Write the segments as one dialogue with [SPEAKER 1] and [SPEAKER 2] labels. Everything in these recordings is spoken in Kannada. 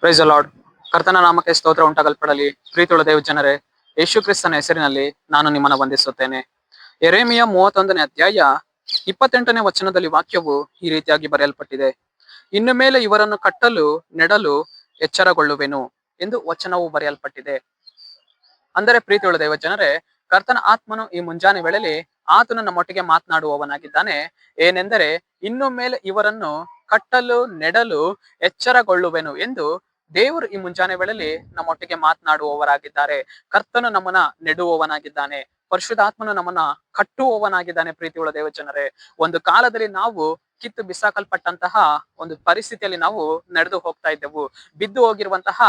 [SPEAKER 1] ಪ್ರೈಸ್ ಲಾರ್ಡ್ ಕರ್ತನ ನಾಮಕ್ಕೆ ಸ್ತೋತ್ರ ಉಂಟಾಗಲ್ಪಡಲಿ. ಪ್ರೀತಿಯುಳ್ಳ ದೇವ ಜನರೇ, ಯೇಸು ಕ್ರಿಸ್ತನ ಹೆಸರಿನಲ್ಲಿ ನಾನು ನಿಮ್ಮನ್ನು ವಂದಿಸುತ್ತೇನೆ. ಎರೇಮಿಯ ಮೂವತ್ತೊಂದನೇ ಅಧ್ಯಾಯ ಇಪ್ಪತ್ತೆಂಟನೇ ವಚನದಲ್ಲಿ ವಾಕ್ಯವು ಈ ರೀತಿಯಾಗಿ ಬರೆಯಲ್ಪಟ್ಟಿದೆ. ಇನ್ನು ಮೇಲೆ ಇವರನ್ನು ಕಟ್ಟಲು, ನೆಡಲು ಎಚ್ಚರಗೊಳ್ಳುವೆನು ಎಂದು ವಚನವು ಬರೆಯಲ್ಪಟ್ಟಿದೆ. ಅಂದರೆ ಪ್ರೀತಿಯುಳ್ಳ ದೇವ ಜನರೇ, ಕರ್ತನ ಆತ್ಮನು ಈ ಮುಂಜಾನೆ ವೇಳೆಯಲ್ಲಿ ಆತನು ನಮ್ಮೊಟ್ಟಿಗೆ ಮಾತನಾಡುವವನಾಗಿದ್ದಾನೆ. ಏನೆಂದರೆ, ಇನ್ನು ಮೇಲೆ ಇವರನ್ನು ಕಟ್ಟಲು, ನೆಡಲು ಎಚ್ಚರಗೊಳ್ಳುವೆನು ಎಂದು ದೇವರು ಈ ಮುಂಜಾನೆ ವೇಳೆಯಲ್ಲಿ ನಮ್ಮೊಟ್ಟಿಗೆ ಮಾತನಾಡುವವರಾಗಿದ್ದಾರೆ. ಕರ್ತನು ನಮ್ಮನ್ನ ನೆಡುವವನಾಗಿದ್ದಾನೆ. ಪರಿಶುದ್ಧಾತ್ಮನು ನಮ್ಮನ್ನ ಕಟ್ಟುವವನಾಗಿದ್ದಾನೆ ಪ್ರೀತಿಯುಳ್ಳ ದೇವಜನರೇ. ಒಂದು ಕಾಲದಲ್ಲಿ ನಾವು ಕಿತ್ತು ಬಿಸಾಕಲ್ಪಟ್ಟಂತಹ ಒಂದು ಪರಿಸ್ಥಿತಿಯಲ್ಲಿ ನಾವು ನಡೆದು ಹೋಗ್ತಾ ಇದ್ದೆವು. ಬಿದ್ದು ಹೋಗಿರುವಂತಹ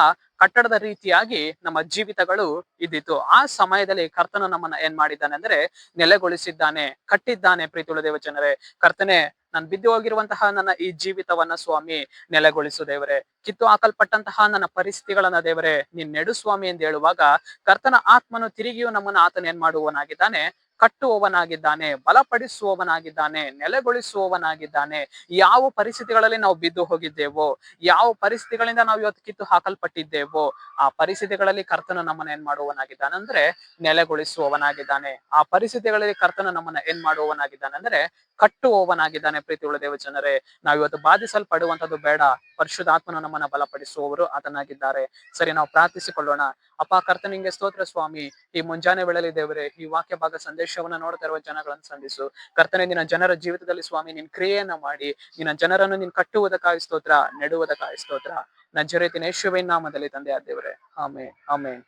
[SPEAKER 1] ಕಟ್ಟಡದ ರೀತಿಯಾಗಿ ನಮ್ಮ ಜೀವಿತಗಳು ಇದ್ದಿತ್ತು. ಆ ಸಮಯದಲ್ಲಿ ಕರ್ತನು ನಮ್ಮನ್ನ ಏನ್ ಮಾಡಿದ್ದಾನೆ ಅಂದ್ರೆ ನೆಲೆಗೊಳಿಸಿದ್ದಾನೆ, ಕಟ್ಟಿದ್ದಾನೆ ಪ್ರೀತಿಯುಳ್ಳ ದೇವ ಜನರೇ. ಕರ್ತನೆ, ನಾನು ಬಿದ್ದು ಹೋಗಿರುವಂತಹ ನನ್ನ ಈ ಜೀವಿತವನ್ನ ಸ್ವಾಮಿ, ನೆಲೆಗೊಳಿಸು ದೇವರೇ. ಕಿತ್ತು ಹಾಕಲ್ಪಟ್ಟಂತಹ ನನ್ನ ಪರಿಸ್ಥಿತಿಗಳನ್ನ ದೇವರೇ, ನೀನ್ ನೆಡು ಸ್ವಾಮಿ ಎಂದು ಹೇಳುವಾಗ ಕರ್ತನ ಆತ್ಮನು ತಿರುಗಿಯೂ ನಮ್ಮನ್ನ ಆತನ ಏನ್ ಮಾಡುವವನಾಗಿದ್ದಾನೆ. ಕಟ್ಟುವವನಾಗಿದ್ದಾನೆ, ಬಲಪಡಿಸುವವನಾಗಿದ್ದಾನೆ, ನೆಲೆಗೊಳಿಸುವವನಾಗಿದ್ದಾನೆ, ಯಾವ ಪರಿಸ್ಥಿತಿಗಳಲ್ಲಿ ನಾವು ಬಿದ್ದು ಹೋಗಿದ್ದೇವೋ, ಯಾವ ಪರಿಸ್ಥಿತಿಗಳಿಂದ ನಾವು ಇವತ್ತು ಕಿತ್ತು ಹಾಕಲ್ಪಟ್ಟಿದ್ದೇವೋ, ಆ ಪರಿಸ್ಥಿತಿಗಳಲ್ಲಿ ಕರ್ತನ ನಮ್ಮನ್ನ ಏನ್ ಮಾಡುವವನಾಗಿದ್ದಾನೆ ಅಂದ್ರೆ ನೆಲೆಗೊಳಿಸುವವನಾಗಿದ್ದಾನೆ. ಆ ಪರಿಸ್ಥಿತಿಗಳಲ್ಲಿ ಕರ್ತನ ನಮ್ಮನ್ನ ಏನ್ ಮಾಡುವವನಾಗಿದ್ದಾನೆ ಅಂದ್ರೆ ಕಟ್ಟುವವನಾಗಿದ್ದಾನೆ ಪ್ರೀತಿ ಉಳ್ಳ ದೇವ ಜನರೇ ನಾವಿವತ್ತು ಬಾಧಿಸಲ್ಪಡುವಂತದ್ದು ಬೇಡ. ಪರಿಶುದ್ಧಾತ್ಮನು ನಮ್ಮನ್ನ ಬಲಪಡಿಸುವವರು ಆತನಾಗಿದ್ದಾರೆ. ಸರಿ, ನಾವು ಪ್ರಾರ್ಥಿಸಿಕೊಳ್ಳೋಣ. ಅಪ್ಪ ಕರ್ತನಿಗೆ ಸ್ತೋತ್ರ ಸ್ವಾಮಿ. ಈ ಮುಂಜಾನೆ ವೇಳೆಯಲ್ಲಿ ದೇವರೇ, ಈ ವಾಕ್ಯ ಭಾಗ ಸಂದೇಶವನ್ನ ನೋಡ್ತಾ ಇರುವ ಜನಗಳನ್ನು ಸಂಧಿಸು. ಕರ್ತನೆ, ನಿನ್ನ ಜನರ ಜೀವಿತದಲ್ಲಿ ಸ್ವಾಮಿ, ನಿನ್ ಕ್ರಿಯೆಯನ್ನ ಮಾಡಿ. ನಿನ್ನ ಜನರನ್ನು ನೀನ್ ಕಟ್ಟುವುದಕ್ಕಾಗಿ ಸ್ತೋತ್ರ, ನೆಡುವುದಕ್ಕಾಗಿ ಸ್ತೋತ್ರ. ನಜರೇತಿನ ಯೇಸುವಿನ ನಾಮದಲ್ಲಿ ತಂದೆ ದೇವರೇ. ಆಮೆ ಆಮೇನ್.